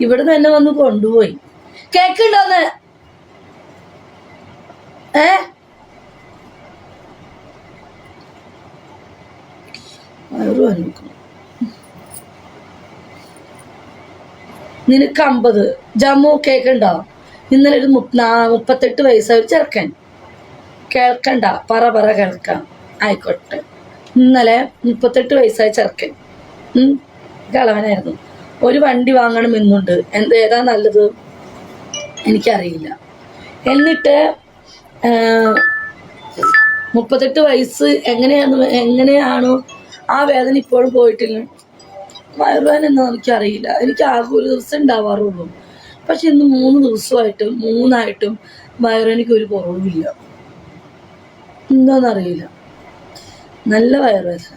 ഇവിടെ എന്നെ വന്ന് കൊണ്ടുപോയി. കേക്കുണ്ടോന്ന് ഏ. നിനക്ക് അമ്പത്. ജമ്മു കേക്കണ്ടോ ഇന്നലെ ഒരു മുപ്പ- മുപ്പത്തെട്ട് വയസ്സായ ഒരു ചെറുക്കൻ. കേൾക്കണ്ട. പറ പറ കേൾക്കാം. ആയിക്കോട്ടെ. ഇന്നലെ മുപ്പത്തെട്ട് വയസ്സായ ചെറുക്കൻ. കളവനായിരുന്നു ഒരു വണ്ടി വാങ്ങണം എന്നുണ്ട്. എന്ത് ഏതാ നല്ലത്? എനിക്കറിയില്ല. എന്നിട്ട് മുപ്പത്തെട്ട് വയസ്സ് എങ്ങനെയാണ് എങ്ങനെയാണോ ആ വേദന ഇപ്പോഴും പോയിട്ടില്ല. വയറുവേദന എന്നാ എനിക്കറിയില്ല. എനിക്ക് ആകെ ഒരു ദിവസം ഉണ്ടാവാറുള്ളൂ. പക്ഷെ ഇന്ന് മൂന്ന് ദിവസമായിട്ടും മൂന്നായിട്ടും വയറുവേദനയ്ക്ക് ഒരു കുറവുമില്ല. എന്താണെന്നറിയില്ല നല്ല വയറുവേദന.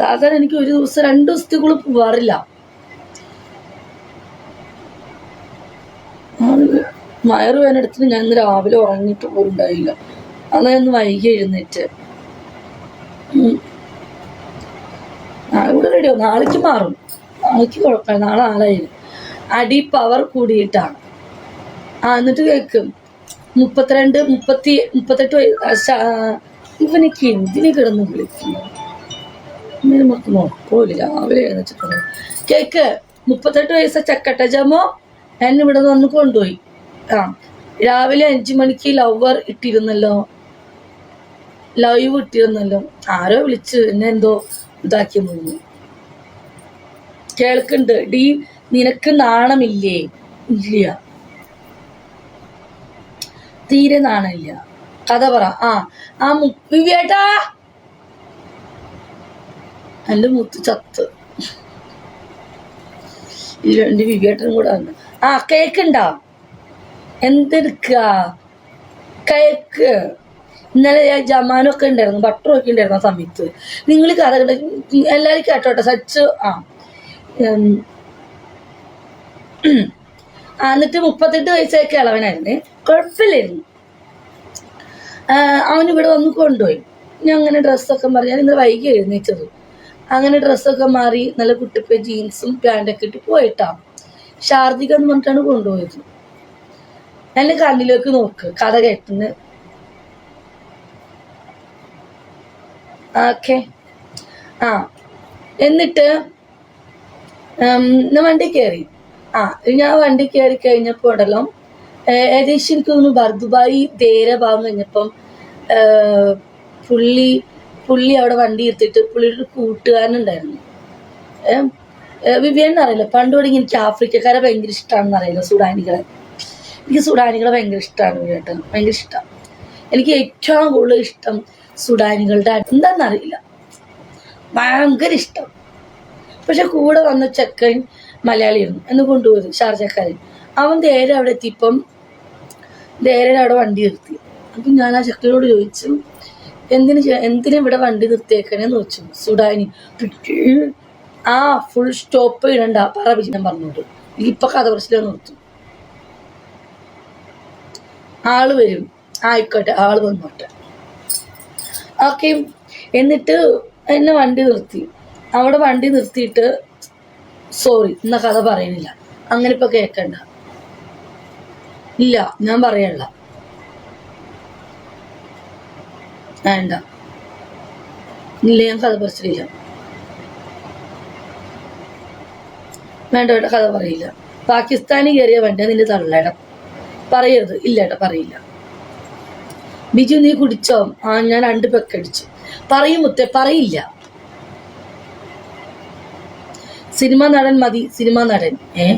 സാധാരണ എനിക്ക് ഒരു ദിവസം രണ്ട് കൂടെ പോവാറില്ല. വയറുവേദന എടുത്തിട്ട് ഞാൻ ഇന്ന് രാവിലെ ഉറങ്ങിയിട്ട് പോലും ഉണ്ടായില്ല. അതാ ഇന്ന് വൈകി എഴുന്നേറ്റ്. നാളെ കൂടെ റെഡിയോ നാളേക്ക് മാറും. നാളേക്ക് കുഴപ്പമില്ല. നാളെ ആളായി. അടി പവർ കൂടിയിട്ടാണ്. ആ എന്നിട്ട് കേൾക്കും മുപ്പത്തിരണ്ട് മുപ്പത്തി മുപ്പത്തെട്ട് വയസ്സ് ഇവനൊക്കെ എന്തിനു കിടന്ന് വിളിക്കുന്നു ഇങ്ങനെ നമുക്ക് നോക്കൂല രാവിലെ എഴുന്നേച്ചിട്ടുണ്ട് കേക്ക് മുപ്പത്തെട്ട് വയസ്സ് ചക്കട്ട ജമോ എന്നെ ഇവിടെ നിന്ന് കൊണ്ടുപോയി. ആ രാവിലെ അഞ്ചു മണിക്ക് ലവർ ഇട്ടിരുന്നല്ലോ. ലൈവ് ഇട്ടിരുന്നല്ലോ. ആരോ വിളിച്ച് എന്നെ എന്തോ ഇതാക്കി മുങ്ങി കേൾക്കുന്നുണ്ട്. ഡി നിനക്ക് നാണമില്ലേ? ഇല്ല. തീരെ നാണമില്ല. കഥ പറ. ആ ആ മു- വിവേട്ടാ! എന്റെ മുത്ത് ചത്ത്. എന്റെ വിവേട്ടനും കൂടെ വന്നു. ആ കേക്കണ്ട? എന്തെടുക്ക കേക്ക്. ഇന്നലെ ഞാൻ ജമാനൊക്കെ ഉണ്ടായിരുന്നു ബട്ടറും ഒക്കെ ഉണ്ടായിരുന്നു ആ സമയത്ത്. നിങ്ങൾ കഥ എല്ലാവരും കേട്ടോട്ടെ? സച്ച് ആ. എന്നിട്ട് മുപ്പത്തെട്ട് വയസ്സൊക്കെ ഇളവനായിരുന്നു കുഴപ്പമില്ലായിരുന്നു. അവനിവിടെ വന്ന് കൊണ്ടുപോയി. ഞാൻ അങ്ങനെ ഡ്രസ്സൊക്കെ പറഞ്ഞാൽ ഞാൻ ഇന്നലെ വൈകി എഴുന്നേറ്റത്. അങ്ങനെ ഡ്രസ്സൊക്കെ മാറി നല്ല കുട്ടിപ്പ ജീൻസും പാന്റൊക്കെ ഇട്ട് പോയിട്ടാ. ഷാർദിക എന്ന് പറഞ്ഞിട്ടാണ് കൊണ്ടുപോയത്. എന്റെ കണ്ണിലേക്ക് നോക്ക് കഥ കേട്ടെന്ന്. ഓക്കെ. ആ എന്നിട്ട് ഞാൻ വണ്ടി കയറി ആ ഞാൻ വണ്ടി കയറി കഴിഞ്ഞപ്പോൾ ഉണ്ടല്ലോ ഏകദേശം എനിക്ക് തോന്നുന്നു ബർദുബായി ദേര ഭാഗം കഴിഞ്ഞപ്പം പുള്ളി പുള്ളി അവിടെ വണ്ടി എത്തിയിട്ട് പുള്ളിയുടെ കൂട്ടുകാരനുണ്ടായിരുന്നു. വിവിയൻ അറിയില്ല. പണ്ട് തുടങ്ങി എനിക്ക് ആഫ്രിക്കക്കാരെ ഭയങ്കര ഇഷ്ടമാണെന്ന് അറിയില്ല സുഡാനികളെ. എനിക്ക് സുഡാനികളെ ഭയങ്കര ഇഷ്ടമാണ് കേട്ടോ ഭയങ്കര ഇഷ്ടം. എനിക്ക് ഏറ്റവും കൂടുതൽ ഇഷ്ടം സുഡാനികളുടെ എന്താണെന്നറിയില്ല ഭയങ്കര ഇഷ്ടം. പക്ഷെ കൂടെ വന്ന ചെക്കൻ മലയാളിയായിരുന്നു. എന്ന് കൊണ്ടുപോയത് ഷാർജക്കാരൻ അവൻ നേരെ അവിടെ എത്തിയപ്പം നേരെ അവിടെ വണ്ടി നിർത്തി. അപ്പം ഞാൻ ആ ചെക്കനോട് ചോദിച്ചു എന്തിന് എന്തിനും ഇവിടെ വണ്ടി നിർത്തിയേക്കണേന്ന് ചോദിച്ചു. സുഡാനി ആ ഫുൾ സ്റ്റോപ്പ് ഇടണ്ട. പറ വിജയം പറഞ്ഞോട്ട്. ഇപ്പൊ കഥ പ്രശ്നം നിർത്തും. ആൾ വരും. ആയിക്കോട്ടെ ആൾ വന്നോട്ടെ. ഓക്കെ. എന്നിട്ട് എന്നെ വണ്ടി നിർത്തി. അവിടെ വണ്ടി നിർത്തിയിട്ട് സോറി എന്ന കഥ പറയണില്ല അങ്ങനെ ഇപ്പൊ കേക്കണ്ട. ഇല്ല ഞാൻ പറയല്ല വേണ്ട. ഇല്ല ഞാൻ കഥ പറിച്ചിട്ടില്ല വേണ്ട വേണ്ട കഥ പറയില്ല. പാകിസ്ഥാനി കയറിയ വേണ്ട നിന്റെ തള്ളേടം. പറയരുത്. ഇല്ല ഏട്ടാ പറയില്ല. ബിജു നീ കുടിച്ചോ? ആ ഞാൻ രണ്ട് പെക്കടിച്ചു പറയും മുത്തേ പറയില്ല. സിനിമ നടൻ മതി സിനിമ നടൻ. ഏ?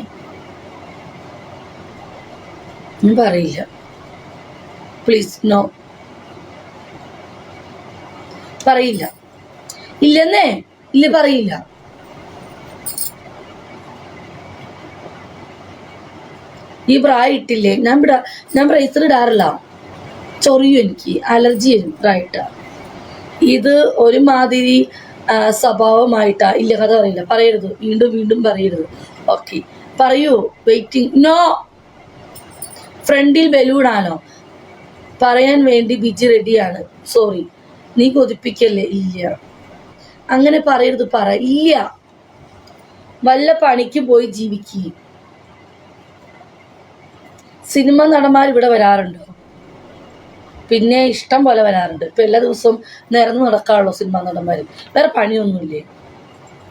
പറയില്ല. Please no. പറയില്ല. ഇല്ലെന്നേ? ഇല്ല പറയില്ല. ഈ ബ്രാ ഇട്ടില്ലേ? ഞാൻ വിടാ ഞാൻ ബ്രേസർ ഇടാറില്ല. ചൊറിയും എനിക്ക്. അലർജി വരും പ്രായിട്ട ഇത് ഒരുമാതിരി സ്വഭാവമായിട്ടാ. ഇല്ല കഥ പറയില്ല. പറയരുത്. വീണ്ടും വീണ്ടും പറയരുത്. ഓക്കെ പറയൂ. വെയിറ്റിംഗ് നോ ഫ്രണ്ടിൽ ബലൂണാണോ പറയാൻ വേണ്ടി ബിജി റെഡിയാണ്. സോറി നീ കൊതിപ്പിക്കല്ലേ? ഇല്ല. അങ്ങനെ പറയരുത് പറ. ഇല്ല. വല്ല പണിക്ക് പോയി ജീവിക്കുക സിനിമ നടന്മാർ ഇവിടെ വരാറുണ്ടോ. പിന്നെ ഇഷ്ടം പോലെ വരാറുണ്ട്. ഇപ്പൊ എല്ലാ ദിവസവും നിരന്ന് നടക്കാറുള്ളൂ സിനിമ നടന്മാര് വേറെ പണിയൊന്നുമില്ലേ?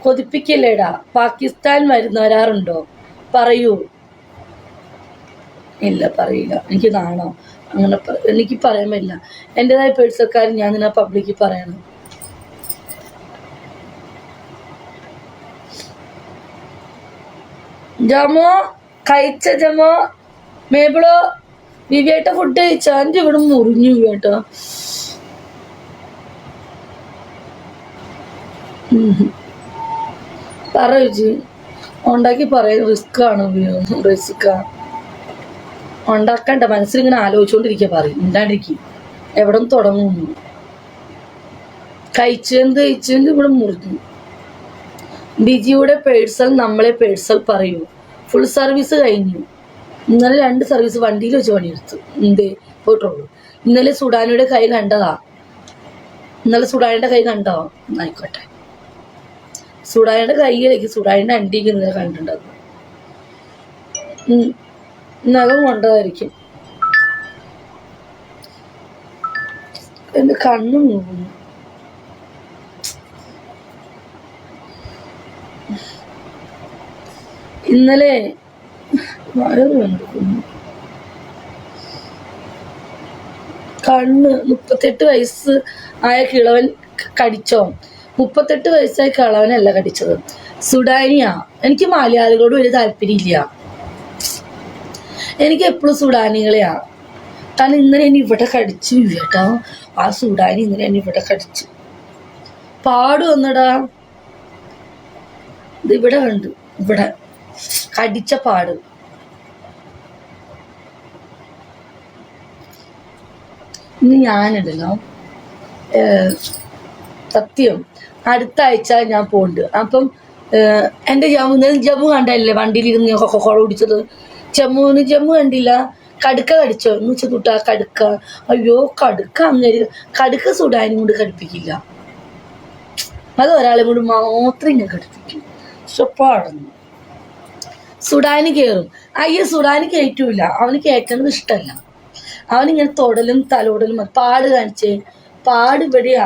കൊതിപ്പിക്കല്ലേടാ. പാകിസ്ഥാൻ വരുന്ന വരാറുണ്ടോ? പറയൂ. ഇല്ല പറയില്ല. എനിക്ക് നാണോ അങ്ങനെ എനിക്ക് പറയാൻ പറ്റില്ല. എന്റെതായ പേഴ്സക്കാരൻ ഞാൻ നിന്നെ പബ്ലിക്കിൽ പറയണം ജമോ കഴിച്ച ജമോ മേബിളോ വിവേട്ട ഫുഡ് കഴിച്ചാ? എന്റെ ഇവിടെ മുറിഞ്ഞു കേട്ടോ. പറ ചേച്ചി ഉണ്ടാക്കി പറയാൻ റിസ്ക് ആണ് റിസ്ക് ഉണ്ടാക്കണ്ട മനസ്സിലിങ്ങനെ ആലോചിച്ചുകൊണ്ടിരിക്കുക പറയും. ഉണ്ടാണ്ടിരിക്കും എവിടെ നിന്ന് തുടങ്ങുന്നു? കഴിച്ചെന്ത് കഴിച്ചെന്ത് ഇവിടെ മുറിഞ്ഞു ബിജിയുടെ പേഴ്സൽ നമ്മളെ പേഴ്സൽ പറയൂ. ഫുൾ സർവീസ് കഴിഞ്ഞു. ഇന്നലെ രണ്ട് സർവീസ് വണ്ടിയിൽ വെച്ച് പണിയെടുത്തു. എന്തേ? പോയിട്ടുള്ളൂ. ഇന്നലെ സുഡാനിയുടെ കൈ കണ്ടതാ. ഇന്നലെ സുഡാനിയുടെ കൈ കണ്ടോ ആയിക്കോട്ടെ. സുഡാനിയുടെ കൈയിലേക്ക് സുഡാനിയുടെ അണ്ടിക്ക് ഇന്നലെ കണ്ടിട്ടുണ്ടാവും ഉം. നഖം കൊണ്ടതായിരിക്കും. എന്റെ കണ്ണു നോക്കുന്നു ഇന്നലെ വയറ് കണ്ടിരുന്നു കണ്ണ് മുപ്പത്തെട്ട് വയസ്സ് ആയ കിളവൻ കടിച്ചോ? മുപ്പത്തെട്ട് വയസ്സായ കിളവനല്ല കടിച്ചത്. സുഡാനിയ എനിക്ക് മലയാളികളോട് വലിയ താല്പര്യമില്ല. എനിക്ക് എപ്പോഴും സുഡാനികളെയാണ് കാരണം ഇന്നലെ എന്നെ ഇവിടെ കടിച്ചു കേട്ടോ. ആ സുഡാനി ഇന്നലെ എന്നെ ഇവിടെ കടിച്ചു. പാട് വന്നടാ. ഇത് ഇവിടെ കണ്ടു. ഇവിടെ. കടിച്ച പാട്. ഇനി ഞാനിടലോ. സത്യം. അടുത്ത ആഴ്ച ഞാൻ പോണ്ട്. അപ്പം എന്റെ ജമു ജമ്മു കണ്ടല്ലേ? വണ്ടിയിലിരുന്ന് ഞാൻ കൊക്കക്കോള കുടിച്ചത് ജമ്മുവിന് ജമ്മു കണ്ടില്ല. കടുക്ക കടിച്ചോ? വെച്ചാൽ കുട്ടാ കടുക്ക. അയ്യോ കടുക്ക അങ്ങനെ കടുക്ക സുഡാനും കൊണ്ട് കടുപ്പിക്കില്ല. അത് ഒരാളെ കൊണ്ട് മാത്രം ഞാൻ കടുപ്പിക്കും. സ്വപ്പാടുന്നു സുഡാന് കയറും അയ്യോ സുഡാന് കയറ്റൂല അവന് കയറ്റണത് ഇഷ്ടമല്ല അവനിങ്ങനെ തൊടലും തലോടലും. പാട് കാണിച്ചേ. പാട് ഇവിടെയാ.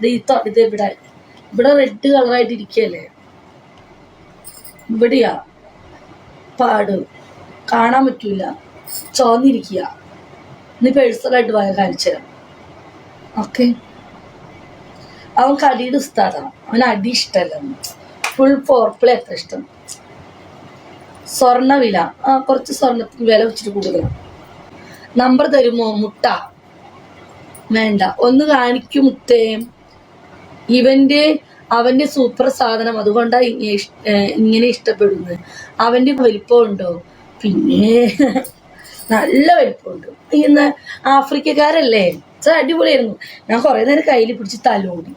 ഈ തൊടത് ഇവിടെ. ഇവിടെ റെഡ് കളറായിട്ട് ഇരിക്കല്ലേ ഇവിടെയാ. പാട്. കാണാൻ പറ്റൂല. ചോന്നിരിക്കുക നീ പേഴ്സണലായിട്ട് പോയ കാണിച്ചു തരാം. ഓക്കെ അവൻ കടിയുടെ ഉസ്താദാണ് അവൻ അടി ഇഷ്ടമല്ല ഫുൾ ഫോർപ്ലേ അത്ര ഇഷ്ടം. സ്വർണ വില. ആ കുറച്ച് സ്വർണത്തിന് വില വെച്ചിട്ട് കൂടുതലാണ് നമ്പർ തരുമോ? മുട്ട. വേണ്ട. ഒന്ന് കാണിക്കും മുത്തേ. ഇവന്റെ അവന്റെ സൂപ്പർ സാധനം അതുകൊണ്ടാണ് ഇങ്ങനെ ഇഷ്ടപ്പെടുന്നത്. അവന്റെ വലിപ്പമുണ്ടോ പിന്നെ നല്ല വലിപ്പമുണ്ട്. ഇന്ന് ആഫ്രിക്കക്കാരല്ലേ? അടിപൊളിയായിരുന്നു. ഞാൻ കുറെ നേരം കയ്യിൽ പിടിച്ച് തലോടി.